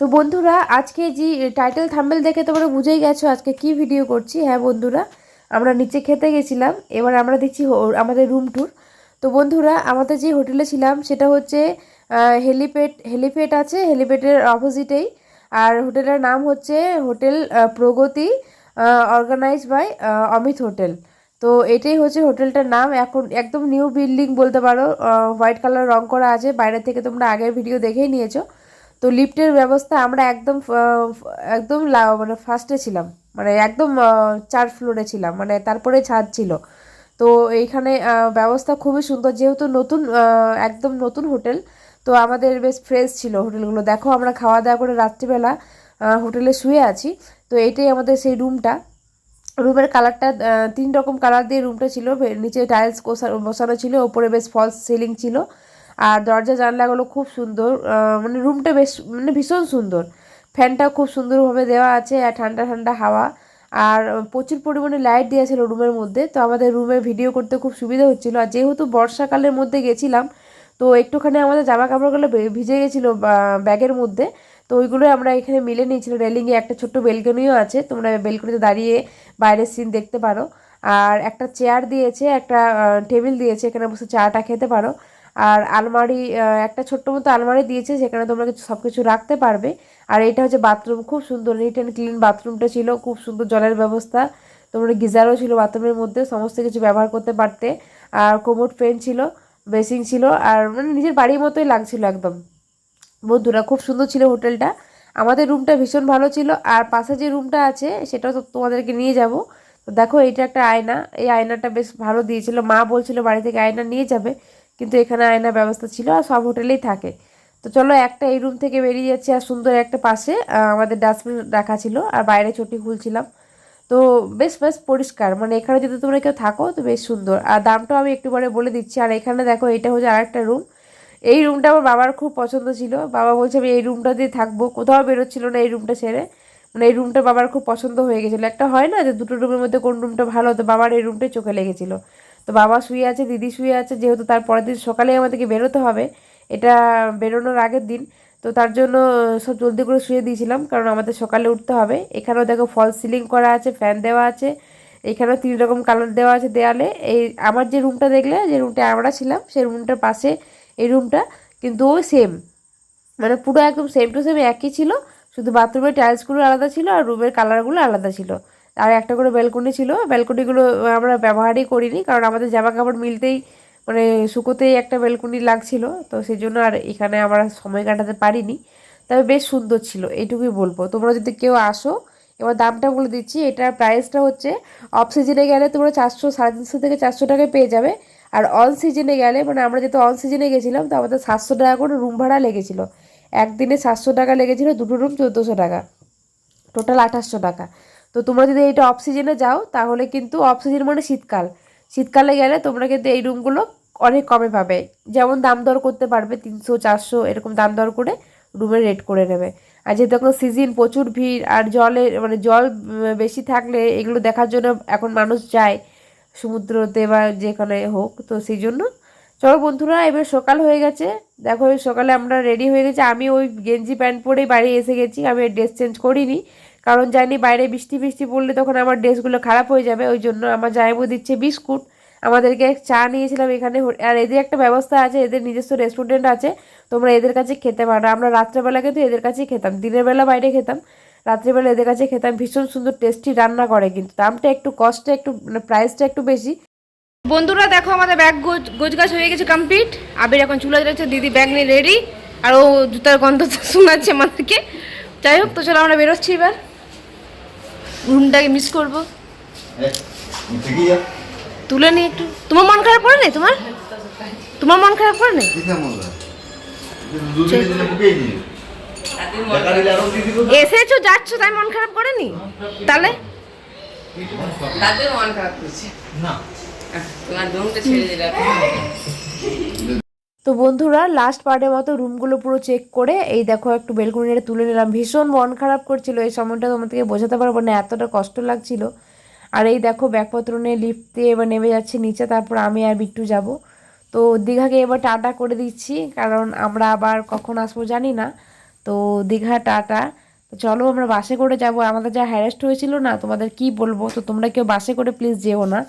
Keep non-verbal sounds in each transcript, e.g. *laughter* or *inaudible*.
তো বন্ধুরা, আজকে যে টাইটেল থাম্বেল দেখে তোমরা বুঝেই গেছো আজকে কি ভিডিও করছি। হ্যাঁ বন্ধুরা, আমরা নিচে খেতে গেছিলাম, এবার আমরা দিচ্ছি আমাদের রুম ট্যুর তো বন্ধুরা, আমাদের যে হোটেলে ছিলাম, সেটা হচ্ছে হেলিপ্যাড হেলিপ্যাড আছে হেলিপ্যাডের অপোজিটেই আর হোটেলের নাম হচ্ছে hotel Pragati organise by Amit hotel তো এটাই হচ্ছে হোটেলটার নাম। এখন একদম নিউ বিল্ডিং বলতে পারো হোয়াইট কালার রং করা আছে। বাইরে থেকে তোমরা আগের ভিডিও দেখেই নিয়েছো। তো লিফটের ব্যবস্থা আমরা একদম একদম মানে ফার্স্টে ছিলাম। মানে একদম চার ফ্লোরে ছিলাম। মানে তারপরে ছাদ ছিল। তো এইখানে ব্যবস্থা খুবই সুন্দর। যেহেতু নতুন একদম নতুন হোটেল, তো আমাদের বেশ ফ্রেশ ছিল হোটেলগুলো। দেখো, আমরা খাওয়া দাওয়া করে রাত্রিবেলা হোটেলে শুয়ে আছি। তো এইটাই আমাদের সেই রুমটা রুমের কালারটা তিন রকম কালার দিয়ে রুমটা ছিল। নিচে টাইলস বসানো ছিল। ওপরে বেশ ফলস সিলিং ছিল। আর দরজা জানলাগুলো খুব সুন্দর মানে রুমটা বেশ মানে ভীষণ সুন্দর। ফ্যানটা খুব সুন্দরভাবে দেওয়া আছে আর ঠান্ডা ঠান্ডা হাওয়া। আর প্রচুর পরিমাণে লাইট দেওয়া ছিল রুমের মধ্যে, তো আমাদের রুমে ভিডিও করতে খুব সুবিধা হচ্ছিল। আর যেহেতু বর্ষাকালের মধ্যে গেছিলাম, তো একটুখানি আমাদের জামা কাপড়গুলো ভিজে গেছিল ব্যাগের মধ্যে। তো ওইগুলো আমরা এখানে মিলে নিয়েছিলাম রেলিংয়ে একটা ছোট্ট বেলকনিও আছে, তোমরা বেলকনিতে দাঁড়িয়ে বাইরের সিন দেখতে পারো। আর একটা চেয়ার দিয়েছে, একটা টেবিল দিয়েছে, এখানে বসে চাটা খেতে পারো। আর আলমারি একটা ছোট্ট মতো আলমারি দিয়েছে যেখানে তোমরা কিছু সব কিছু রাখতে পারবে। আর এটা হচ্ছে বাথরুম খুব সুন্দর নিট অ্যান্ড ক্লিন বাথরুমটা ছিল, খুব সুন্দর জলের ব্যবস্থা। তোমরা গিজারও ছিল বাথরুমের মধ্যে, সমস্ত কিছু ব্যবহার করতে পারতে। আর কোমোড ফ্যান ছিল বেসিং ছিল, আর মানে নিজের বাড়ির মতোই লাগছিল একদম। বন্ধুরা, খুব সুন্দর ছিল হোটেলটা। আমাদের রুমটা ভীষণ ভালো ছিল। আর পাশে যে রুমটা আছে, সেটাও তো তোমাদেরকে নিয়ে যাব। তো দেখো, এইটা একটা আয়না। এই আয়নাটা বেশ ভালো দিয়েছিল। মা বলছিল বাড়ি থেকে আয়না নিয়ে যাবে। কিন্তু এখানে আয়না ব্যবস্থা ছিল আর সব হোটেলেই থাকে। তো চলো একটা এই রুম থেকে বেরিয়ে যাচ্ছে আর সুন্দর একটা পাশে আমাদের ডাস্টবিন রাখা ছিল আর বাইরে চটি খুলছিলাম। তো বেশ বেশ পরিষ্কার মানে এখানে যদি তোমরা কেউ থাকো তো বেশ সুন্দর। আর দামটাও আমি একটু পরে বলে দিচ্ছি। আর এখানে দেখো, এটা হচ্ছে আর একটা রুম এই রুমটা আমার বাবার খুব পছন্দ ছিল। বাবা বলছে আমি এই রুমটা দিয়ে থাকব। কোথাও বেরোচ্ছিল না এই রুমটা ছেড়ে। মানে এই রুমটা বাবার খুব পছন্দ হয়ে গেছিল। একটা হয় না যে দুটো রুমের মধ্যে কোন রুমটা ভালো তো বাবার এই রুমটাই চোখে লেগেছিলো। তো বাবা শুয়ে আছে, দিদি শুয়ে আছে, যেহেতু তার পরের দিন সকালেই আমাদেরকে বেরোতে হবে, এটা বেরোনোর আগের দিন। তো তার জন্য সব জলদি করে শুয়ে দিয়েছিলাম, কারণ আমাদের সকালে উঠতে হবে। এখানেও দেখো ফল সিলিং করা আছে, ফ্যান দেওয়া আছে, এখানেও তিন রকম কালার দেওয়া আছে দেয়ালে। এই আমার যে রুমটা দেখলে, যে রুমটা আমরা ছিলাম, সেই রুমটার পাশে এই রুমটা কিন্তু ওই সেম মানে পুরো একদম সেম টু সেম একই ছিল, শুধু বাথরুমের টাইলসগুলো আলাদা ছিল আর রুমের কালারগুলো আলাদা ছিল। আর একটা করে ব্যালকনি ছিল। ব্যালকনিগুলো আমরা ব্যবহারই করিনি, কারণ আমাদের জামা কাপড় মিলতেই মানে শুকোতেই একটা ব্যালকনি লাগছিল। তো সেই জন্য আর এখানে আমরা সময় কাটাতে পারিনি। তবে বেশ সুন্দর ছিল, এইটুকুই বলব। তোমরা যদি কেউ আসো, এবার দামটা বলে দিচ্ছি, এটার প্রাইসটা হচ্ছে অফ সিজনে গেলে তোমরা চারশো, সাড়ে তিনশো থেকে চারশো টাকায় পেয়ে যাবে। আর অন সিজনে গেলে মানে আমরা যেহেতু অন সিজনে গেছিলাম, তো আমাদের সাতশো টাকা করে রুম ভাড়া লেগেছিলো। একদিনে সাতশো টাকা লেগেছিলো, দুটো রুম চোদ্দোশো টাকা। টোটাল আঠাশশো টাকা। তো তোমরা যদি এটা অফ সিজনে যাও, তাহলে কিন্তু অফ সিজন মানে শীতকাল। শীতকালে গেলে তোমরা কিন্তু এই রুমগুলো অনেক কমে পাবে। যেমন দাম দর করতে পারবে তিনশো, চারশো, এরকম দাম দর করে রুমের রেট করে নেবে। আর যেহেতু এখন সিজন প্রচুর ভিড়, আর জলে মানে জল বেশি থাকলে এগুলো দেখার জন্য এখন মানুষ যায় সমুদ্রতে বা যেখানে হোক, তো সেই জন্য। চলো বন্ধুরা, এবার সকাল হয়ে গেছে। দেখো সকালে আমরা রেডি হয়ে গেছি। আমি ওই গেঞ্জি প্যান্ট পরেই বাড়ি এসে গেছি। আমি ড্রেস চেঞ্জ করিনি। কারণ জানি বাইরে বৃষ্টি বৃষ্টি পড়লে তখন আমার ড্রেসগুলো খারাপ হয়ে যাবে, ওই জন্য আমার জায়গা দিচ্ছে বিস্কুট। আমাদেরকে চা নিয়েছিলাম এখানে আর এদের একটা ব্যবস্থা আছে, এদের নিজস্ব রেস্টুরেন্ট আছে, তোমরা এদের কাছে খেতে পারো। আমরা রাত্রেবেলা কিন্তু এদের কাছেই খেতাম, দিনের বেলা বাইরে খেতাম, রাত্রেবেলা এদের কাছে খেতাম, ভীষণ সুন্দর টেস্টি রান্না করে কিন্তু, দামটা একটু কস্টটা একটু মানে প্রাইসটা একটু বেশি। বন্ধুরা দেখো আমাদের ব্যাগ গোজ গোছ গাছ হয়ে গেছে কমপ্লিট আবির এখন চুলা যাচ্ছে, দিদি ব্যাগ নিয়ে রেডি আর ও জুতার গন্ধ *laughs* শোনাচ্ছে আমাদেরকে। যাই হোক, তো চলো আমরা বেরোচ্ছি এবার। রুমটাকে মিস করব। তুলে নি একটু। তোমার মন খারাপ করে নেই তোমার? তোমার মন খারাপ করে নেই? এসেছ যাচ্ছ তাই মন খারাপ করেনি? তাহলে? তাদের মন খারাপ করছে। না। তোমার রুমটা ছেড়ে দিলাম। *laughs* *laughs* তো বন্ধুরা লাস্ট পার্টের মতো রুমগুলো পুরো চেক করে, এই দেখো একটু বেলকুনিটা তুলে নিলাম। ভীষণ মন খারাপ করছিল, এই সময়টা তোমাদেরকে বোঝাতে পারব না, এতটা কষ্ট লাগছিল। আর এই দেখো ব্যাগপত্র নিয়ে লিফট দিয়ে এবার নেমে যাচ্ছে নিচে, তারপর আমি আর বিট্টু যাব। তো দীঘাকে এবার টাটা করে দিচ্ছি, কারণ আমরা আবার কখন আসব জানি না। তো দীঘা, টাটা। তো চলো আমরা বাসে করে যাব, আমাদের যা হ্যারেস্ট হয়েছিল না, তোমাদের কি বলব? তো তোমরা কেউ বাসে করে প্লিজ যেও না।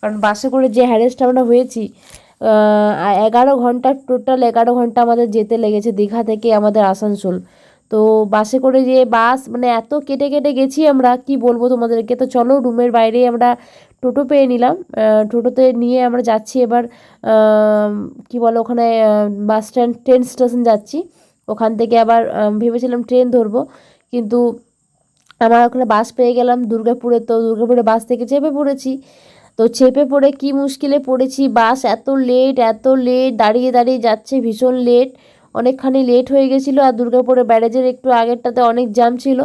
কারণ বাসে করে যে হ্যারেস্ট আমরা হয়েছি এগারো ঘণ্টা টোটাল এগারো ঘণ্টা আমাদের যেতে লেগেছে দীঘা থেকে আমাদের আসানসোল। তো বাসে করে যে বাস মানে এত কেটে কেটে গেছি আমরা, কি বলব তোমাদেরকে? তো চলো রুমের বাইরে আমরা টোটো পেয়ে নিলাম। টোটোতে নিয়ে আমরা যাচ্ছি এবার কি বলো ওখানে বাস স্ট্যান্ড ট্রেন স্টেশন যাচ্ছি। ওখান থেকে আবার ভেবেছিলাম ট্রেন ধরবো, কিন্তু আমার ওখানে বাস পেয়ে গেলাম দুর্গাপুরে। তো দুর্গাপুরে বাস থেকে চেপে পড়েছি। তো চেপে পড়ে কি মুশকিলে পড়েছি? বাস এত লেট এত লেট দাঁড়িয়ে দাঁড়িয়ে যাচ্ছে, ভীষণ লেট অনেকখানি লেট হয়ে গেছিল আর দুর্গাপুরে ব্যারেজের একটু আগেরটাতে অনেক জ্যাম ছিল।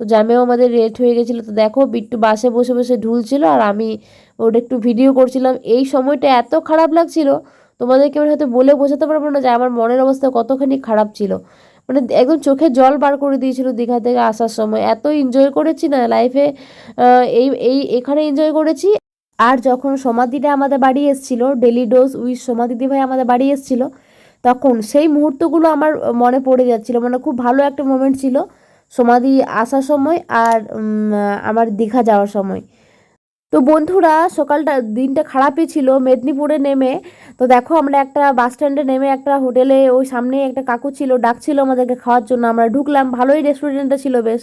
তো জ্যামেও আমাদের লেট হয়ে গেছিল। তো দেখো, বিট্টু বাসে বসে বসে ঢুলছিল আর আমি ওটা একটু ভিডিও করছিলাম। এই সময়টা এত খারাপ লাগছিল, তোমাদেরকে আমি হয়তো বলে বোঝাতে পারব না যে আমার মনের অবস্থা কতখানি খারাপ ছিল। মানে একদম চোখে জল বার করে দিয়েছিল দীঘা থেকে আসার সময়। এত এনজয় করেছি না লাইফে এই এই, এখানে এনজয় করেছি। আর যখন সমাধিটা আমাদের বাড়ি এসেছিল ডেলি ডোজ উইথ সমাধিদি ভাই আমাদের বাড়ি এসেছিল, তখন সেই মুহূর্তগুলো আমার মনে পড়ে যাচ্ছিল। মানে খুব ভালো একটা মোমেন্ট ছিল সমাধি আসার সময় আর আমার দীঘা যাওয়ার সময়। তো বন্ধুরা, সকালটা দিনটা খারাপই ছিল, মেদিনীপুরে নেমে, তো দেখো আমরা একটা বাস স্ট্যান্ডে নেমে একটা হোটেলে ওই সামনে একটা কাকু ছিল, ডাকছিল আমাদেরকে খাওয়ার জন্য। আমরা ঢুকলাম, ভালোই রেস্টুরেন্টটা ছিল বেশ।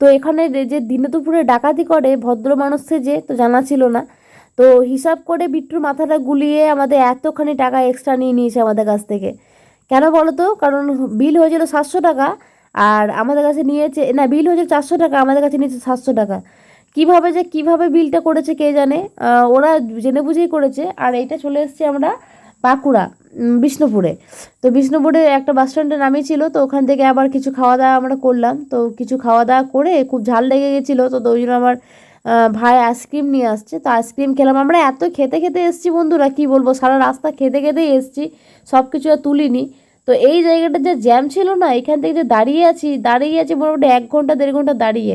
তো এখানে যে- দিনে দুপুরে ডাকাতি করে, ভদ্র মানুষ যে তো জানা ছিল না। তো হিসাব করে বিট্টুর মাথাটা গুলিয়ে আমাদের এতখানি টাকা এক্সট্রা নিয়ে নিয়েছে আমাদের কাছ থেকে। কেন বলো তো কারণ বিল হয়েছিল সাতশো টাকা আর আমাদের কাছে নিয়েছে, না বিল হয়েছিল চারশো টাকা, আমাদের কাছে নিয়েছে সাতশো টাকা। কীভাবে যে কীভাবে বিলটা করেছে কে জানে? ওরা জেনে বুঝেই করেছে। আর এইটা চলে এসেছে আমরা বাঁকুড়া বিষ্ণুপুরে। তো বিষ্ণুপুরে একটা বাস স্ট্যান্ডে নামিয়েছিল তো ওখান থেকে আবার কিছু খাওয়া দাওয়া আমরা করলাম। তো কিছু খাওয়া দাওয়া করে খুব ঝাল লেগে গেছিল, তো ওই জন্য আমার ভাই আইসক্রিম নিয়ে আসছে। তো আইসক্রিম খেলাম। আমরা এত খেতে খেতে এসেছি বন্ধুরা, কি বলব? সারা রাস্তা খেতে খেতেই এসেছি। সব কিছু আর তুলিনি। তো এই জায়গাটা যে জ্যাম ছিল না, এখান থেকে যে দাঁড়িয়ে আছি দাঁড়িয়ে আছি মোটামুটি এক ঘণ্টা, দেড় ঘণ্টা দাঁড়িয়ে।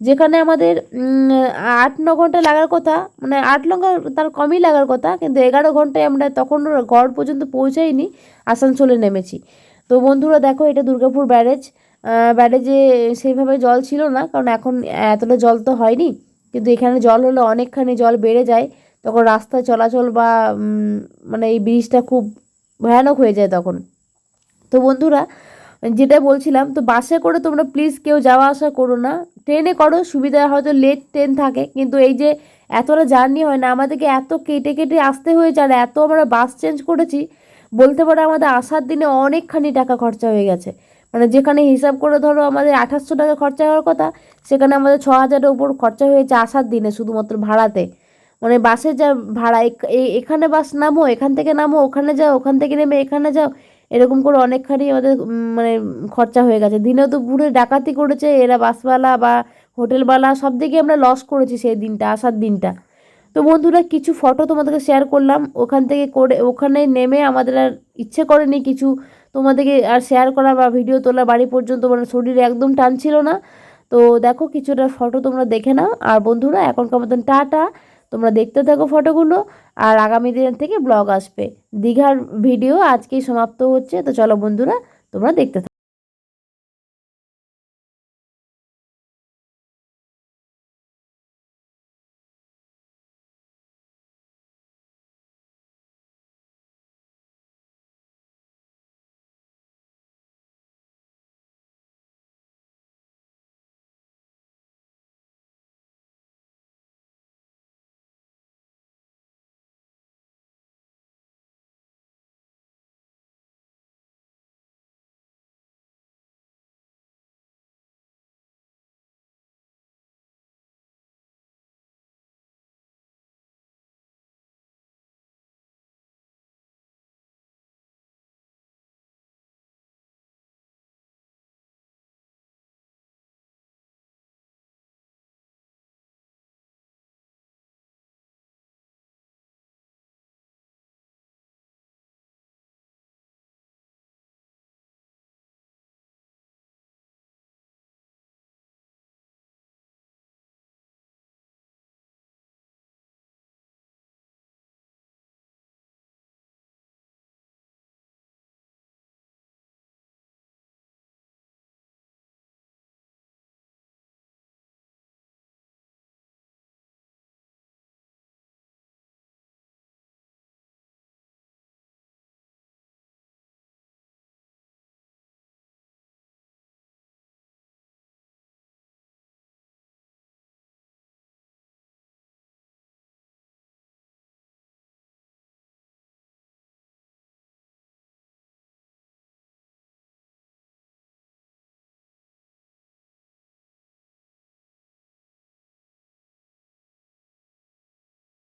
যেখানে আমাদের আট, ন ঘণ্টা লাগার কথা মানে আট লঙ্কা তার কমই লাগার কথা, কিন্তু এগারো ঘন্টায় আমরা তখন ঘর পর্যন্ত পৌঁছাইনি, আসানসোলে নেমেছি। তো বন্ধুরা দেখো, এটা দুর্গাপুর ব্যারেজ। ব্যারেজে সেইভাবে জল ছিল না, কারণ এখন এতটা জল তো হয়নি। কিন্তু এখানে জল হলে অনেকখানি জল বেড়ে যায়, তখন রাস্তায় চলাচল বা মানে এই ব্রিজটা খুব ভয়ানক হয়ে যায় তখন। তো বন্ধুরা, যেটা বলছিলাম, তো বাসে করে তোমরা প্লিজ কেউ যাওয়া আসা করো না। ট্রেনে করো, সুবিধা হয়তো লেট ট্রেন থাকে, কিন্তু এই যে এতটা জার্নি হয় না, আমাদেরকে এত কেটে কেটে আসতে হয়েছে আর এত আমরা বাস চেঞ্জ করেছি, বলতে পারো আমাদের আসার দিনে অনেকখানি টাকা খরচা হয়ে গেছে। মানে যেখানে হিসাব করে ধরো আমাদের আঠাশশো টাকা খরচা হওয়ার কথা, সেখানে আমাদের ছ হাজারের উপর খরচা হয়েছে আসার দিনে শুধুমাত্র ভাড়াতে। মানে বাসের যা ভাড়া এখানে বাস নামো, এখান থেকে নামো, ওখানে যাও, ওখান থেকে নেমে এখানে যাও, এরকম করে অনেকখানি আমাদের মানে খরচা হয়ে গেছে। দিনে তো পুরো ডাকাতি করেছে, এরা বাসওয়ালা বা হোটেলওয়ালা, সব দিকে আমরা লস করেছি সেই দিনটা, আসার দিনটা। তো বন্ধুরা, কিছু ফটো তোমাদেরকে শেয়ার করলাম। ওখান থেকে করে, ওখানে নেমে আমাদের আর ইচ্ছে করেনি কিছু তোমাদেরকে আর শেয়ার করা বা ভিডিও তোলা বাড়ি পর্যন্ত মানে শরীরে একদম টান ছিল না। তো দেখো কিছুটা ফটো তোমরা দেখে নাও। আর বন্ধুরা, এখনকার মতন টাটা। তোমরা দেখতে থাকো ফটোগুলো আর আগামী দিনের থেকে ব্লগ আসবে। দীঘার ভিডিও আজকেই সমাপ্ত হচ্ছে। তো চলো বন্ধুরা, তোমরা দেখতে থাকো।